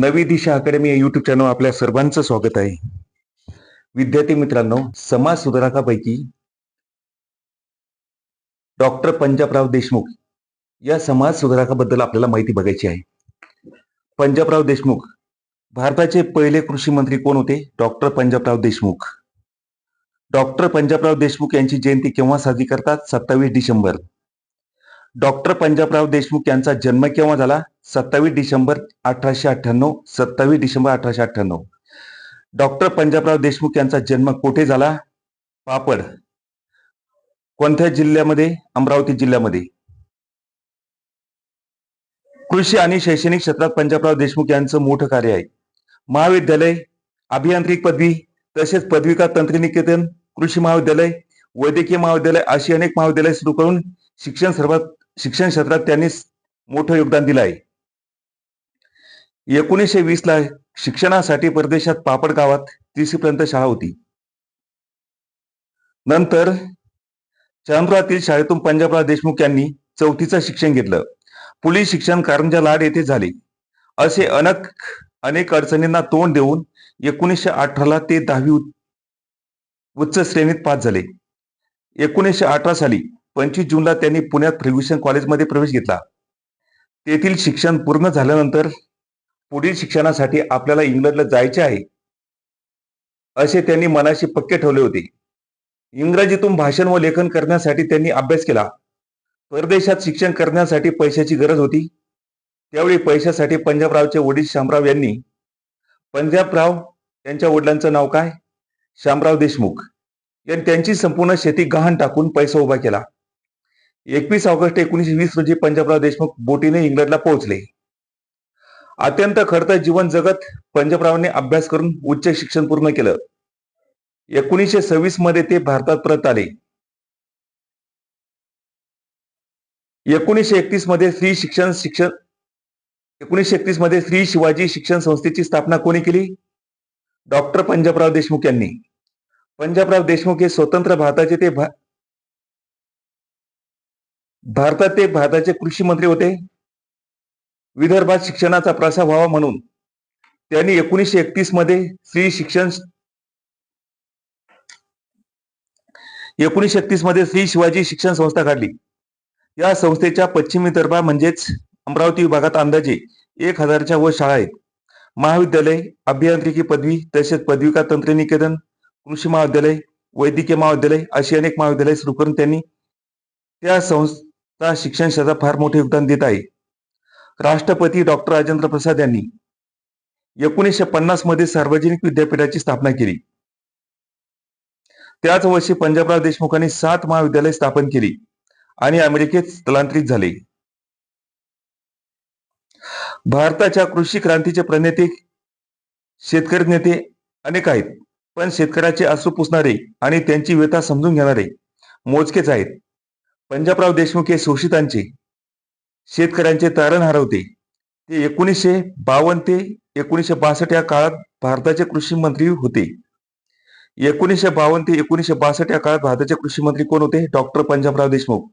नवी दिशा अकॅडमी या YouTube channel आपल्या सर्वांचं स्वागत आहे. विद्यार्थी मित्रांनो समाज सुधारकापैकी डॉक्टर पंजाबराव देशमुख या समाज सुधारकाबद्दल आपल्याला माहिती बघायची आहे. पंजाबराव देशमुख भारताचे पहिले कृषी मंत्री कोण होते? डॉक्टर पंजाबराव देशमुख. डॉक्टर पंजाबराव देशमुख यांची जयंती केव्हा साजरी करतात? सत्तावीस डिसेंबर. डॉक्टर पंजाबराव देशमुख यांचा जन्म केव्हा झाला? सत्तावीस डिसेंबर अठराशे अठ्ठ्याण्णव सत्तावीस डिसेंबर अठराशे अठ्ठ्याण्णव. डॉक्टर पंजाबराव देशमुख यांचा जन्म कोठे झाला? पापड. कोणत्या जिल्ह्यामध्ये? अमरावती जिल्ह्यामध्ये. कृषी आणि शैक्षणिक क्षेत्रात पंजाबराव देशमुख यांचं मोठं कार्य आहे. महाविद्यालय अभियांत्रिक पदवी तसेच पदविका तंत्रनिकेतन कृषी महाविद्यालय वैद्यकीय महाविद्यालय अशी अनेक महाविद्यालय सुरू करून शिक्षण सर्वात शिक्षण क्षेत्रात त्यांनी मोठं योगदान दिलं आहे. एकोणीसशे वीस ला शिक्षणासाठी परदेशात पापड गावात तिसरीपर्यंत शाळा होती. नंतर चंद्रातील शाळेतून पंजाबराव देशमुख यांनी चौथीचं शिक्षण घेतलं. पुढील शिक्षण कारंजा लाड येथे झाले. असे अनेक अनेक अडचणींना तोंड देऊन एकोणीसशे अठराला ते दहावी उच्च श्रेणीत पास झाले. एकोणीसशे अठरा साली पंचवीस जूनला त्यांनी पुण्यात फ्रिव्हिशन कॉलेजमध्ये प्रवेश घेतला. तेथील शिक्षण पूर्ण झाल्यानंतर पुढील शिक्षणासाठी आपल्याला इंग्लंडला जायचे आहे. असे त्यांनी मनाशी पक्के ठेवले होते. इंग्रजीतून भाषण व लेखन करण्यासाठी त्यांनी अभ्यास केला. परदेशात शिक्षण करण्यासाठी पैशाची गरज होती. त्यावेळी पैशासाठी पंजाबरावचे वडील शामराव यांनी पंजाबराव यांच्या वडिलांचं नाव काय? शामराव देशमुख. यांनी त्यांची संपूर्ण शेती गहाण टाकून पैसा उभा केला. एकवीस ऑगस्ट एकोणीसशे वीस रोजी पंजाबराव देशमुख बोटीने इंग्लंडला पोहोचले. अत्यंत खडतर जीवन जगत पंजाबरावांनी अभ्यास करून उच्च शिक्षण पूर्ण केलं. एकोणीसशे सव्वीसमध्ये ते भारतात परत आले. एकोणीसशे एकतीसमध्ये श्री शिक्षण शिक्षण एकोणीसशे एकतीसमध्ये श्री शिवाजी शिक्षण संस्थेची स्थापना कोणी केली? डॉक्टर पंजाबराव देशमुख यांनी. पंजाबराव देशमुख हे स्वतंत्र भारताचे ते भा- भारतात ते भारताचे कृषी मंत्री होते. विदर्भात शिक्षणाचा प्रसार व्हावा म्हणून त्यांनी एकोणीसशे एकतीसमध्ये श्री शिक्षण एकोणीसशे एकतीसमध्ये श्री शिवाजी शिक्षण संस्था काढली. या संस्थेच्या पश्चिम विदर्भात म्हणजेच अमरावती विभागात अंदाजे एक हजारच्या वर शाळा आहेत. महाविद्यालय अभियांत्रिकी पदवी तसेच पदविका तंत्रनिकेतन कृषी महाविद्यालय वैद्यकीय महाविद्यालय अशी अनेक महाविद्यालय सुरू करून त्यांनी त्या संस्था शिक्षण क्षेत्रात फार मोठे योगदान देत आहे. राष्ट्रपती डॉक्टर राजेंद्र प्रसाद यांनी एकोणीसशे पन्नासमध्ये सार्वजनिक विद्यापीठाची स्थापना केली. त्याच वर्षी पंजाबराव देशमुखांनी सात महाविद्यालय स्थापन केली आणि अमेरिकेत स्थलांतरित झाले. भारताच्या कृषी क्रांतीचे प्रणेते शेतकरी नेते अनेक आहेत पण शेतकऱ्याचे अश्रू पुसणारे आणि त्यांची व्यथा समजून घेणारे मोजकेच आहेत. पंजाबराव देशमुख हे शोषितांचे शेतकऱ्यांचे तारण हरवते. ते एकोणीसशे बावन्न ते एकोणीसशे बासष्ट या काळात भारताचे कृषी मंत्री होते. एकोणीसशे बावन्न ते एकोणीसशे बासष्ट या काळात भारताचे कृषी मंत्री कोण होते? डॉक्टर पंजाबराव देशमुख.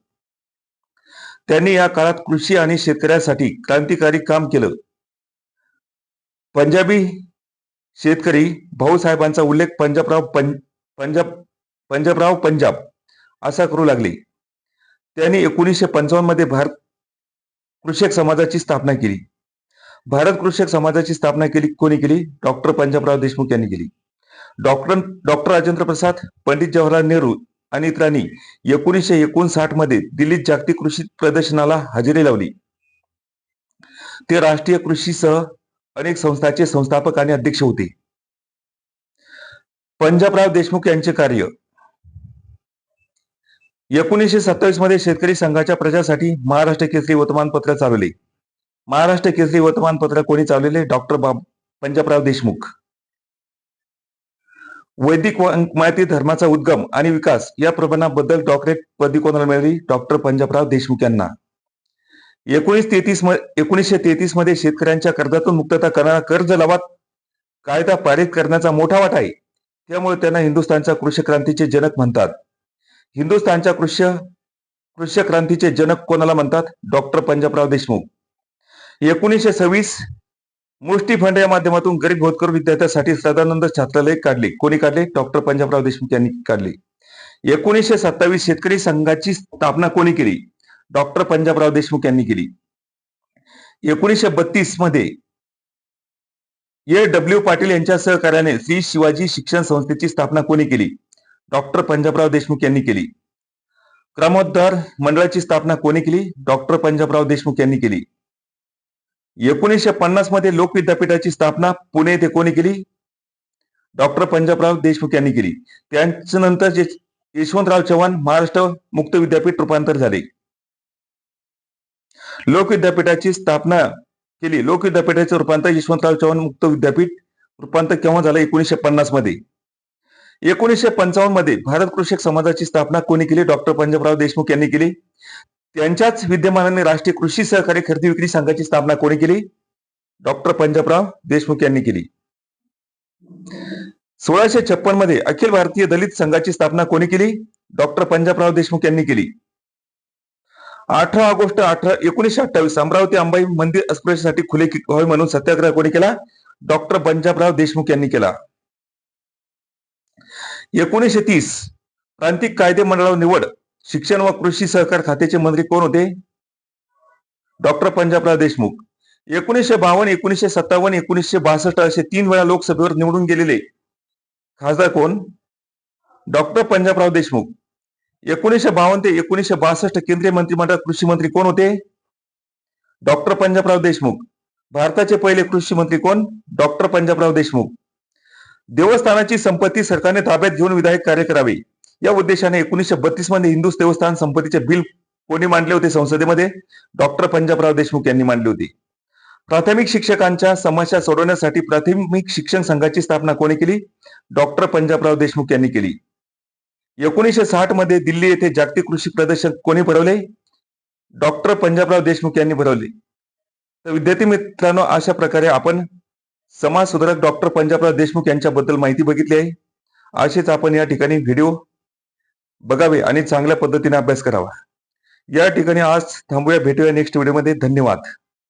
त्यांनी या काळात कृषी आणि शेतकऱ्यांसाठी क्रांतिकारी काम केलं. पंजाबी शेतकरी भाऊसाहेबांचा उल्लेख पंजाबराव पं पंजाब पंजाबराव पंजाब असा करू लागले. त्यांनी एकोणीसशे पंचावन्नमध्ये भारत कृषक समाजाची स्थापना केली. भारत कृषक समाजाची स्थापना केली कोणी केली? डॉक्टर पंजाबराव देशमुख यांनी केली. डॉक्टर डॉक्टर राजेंद्र प्रसाद पंडित जवाहरलाल नेहरू आणि इतरांनी एकोणीसशे एकोणसाठमध्ये दिल्लीत जागतिक कृषी प्रदर्शनाला हजेरी लावली. ते राष्ट्रीय कृषीसह अनेक संस्थांचे संस्थापक आणि अध्यक्ष होते. पंजाबराव देशमुख यांचे कार्य एकोणीसशे सत्तावीसमध्ये शेतकरी संघाच्या प्रजासाठी महाराष्ट्र केसरी वर्तमानपत्र चालवले. महाराष्ट्र केसरी वर्तमानपत्र कोणी चालवले? डॉक्टर बाब पंजाबराव देशमुख. वैदिक माहिती धर्माचा उद्गम आणि विकास या प्रबंधाबद्दल डॉक्टरेट पदवी कोणाला मिळाली? डॉक्टर पंजाबराव देशमुख यांना. एकोणीस तेहतीस एकोणीसशे तेहतीसमध्ये शेतकऱ्यांच्या कर्जातून मुक्तता करणारा कर्ज लवाद कायदा पारित करण्याचा मोठा वाटा आहे. त्यामुळे त्यांना हिंदुस्थानच्या कृषी क्रांतीचे जनक म्हणतात. हिंदुस्थानच्या कृष्य कृष्य क्रांतीचे जनक कोणाला म्हणतात? डॉक्टर पंजाबराव देशमुख. एकोणीसशे सव्वीस मुष्टीफंड या माध्यमातून गरीब होतकर विद्यार्थ्यांसाठी सदानंद छात्रालय काढले. कोणी काढले? डॉक्टर पंजाबराव देशमुख यांनी काढले. एकोणीसशे सत्तावीस शेतकरी संघाची स्थापना कोणी केली? डॉक्टर पंजाबराव देशमुख यांनी केली. एकोणीसशे बत्तीसमध्ये ए डब्ल्यू पाटील यांच्या सहकार्याने श्री शिवाजी शिक्षण संस्थेची स्थापना कोणी केली? डॉक्टर पंजाबराव देशमुख यांनी केली. क्रमोद्धार मंडळाची स्थापना कोणी केली? डॉक्टर पंजाबराव देशमुख यांनी केली. एकोणीसशे पन्नासमध्ये लोक विद्यापीठाची स्थापना पुणे येथे कोणी केली? डॉक्टर पंजाबराव देशमुख यांनी केली. त्यांच्या नंतर यशवंतराव चव्हाण महाराष्ट्र मुक्त विद्यापीठ रूपांतर झाले. लोक विद्यापीठाची स्थापना केली. लोक विद्यापीठाचे रूपांतर यशवंतराव चव्हाण मुक्त विद्यापीठ रूपांतर केव्हा झालं? एकोणीसशे पन्नासमध्ये. एकोणीसशे पंचावन्नमध्ये भारत कृषक समाजाची स्थापना कोणी केली? डॉक्टर पंजाबराव देशमुख यांनी केली. त्यांच्याच विद्यमानाने राष्ट्रीय कृषी सहकारी खरेदी विक्री संघाची स्थापना कोणी केली? डॉक्टर पंजाबराव देशमुख यांनी केली. सोळाशे छप्पनमध्ये अखिल भारतीय दलित संघाची स्थापना कोणी केली? डॉक्टर पंजाबराव देशमुख यांनी केली. अठरा ऑगस्ट अठरा एकोणीसशे अठ्ठावीस अमरावती अंबाई मंदिर अस्पृश्यासाठी खुले व्हावे म्हणून सत्याग्रह कोणी केला? डॉक्टर पंजाबराव देशमुख यांनी केला. एकोणीसशे तीस प्रांतिक कायदे मंडळावर निवड शिक्षण व कृषी सहकार खात्याचे मंत्री कोण होते? डॉक्टर पंजाबराव देशमुख. एकोणीसशे बावन्न एकोणीसशे सत्तावन्न एकोणीसशे बासष्ट असे तीन वेळा लोकसभेवर निवडून गेलेले खासदार कोण? डॉक्टर पंजाबराव देशमुख. एकोणीसशे बावन्न ते एकोणीसशे बासष्ट केंद्रीय मंत्रिमंडळ कृषी मंत्री कोण होते? डॉक्टर पंजाबराव देशमुख. भारताचे पहिले कृषी मंत्री कोण? डॉक्टर पंजाबराव देशमुख. देवस्थानाची संपत्ती सरकारने ताब्यात घेऊन विधायक कार्य करावे. या उद्देशाने एकोणीसशे बत्तीसमध्ये हिंदू देवस्थान संपत्तीचे बिल कोणी मांडले होते संसदेमध्ये? डॉक्टर पंजाबराव देशमुख यांनी मांडले होते. प्राथमिक शिक्षकांच्या समस्या सोडवण्यासाठी प्राथमिक शिक्षण संघाची स्थापना कोणी केली? डॉक्टर पंजाबराव देशमुख यांनी केली. एकोणीसशे साठमध्ये दिल्ली येथे जागतिक कृषी प्रदर्शन कोणी भरवले? डॉक्टर पंजाबराव देशमुख यांनी भरवले. तर विद्यार्थी मित्रांनो अशा प्रकारे आपण समाज सुधारक डॉक्टर पंजाबराव देशमुख यांच्याबद्दल माहिती बघितली आहे. असेच आपण या ठिकाणी व्हिडिओ बघावे आणि चांगल्या पद्धतीने अभ्यास करावा. या ठिकाणी आज थांबूया. भेटूया नेक्स्ट व्हिडिओमध्ये धन्यवाद.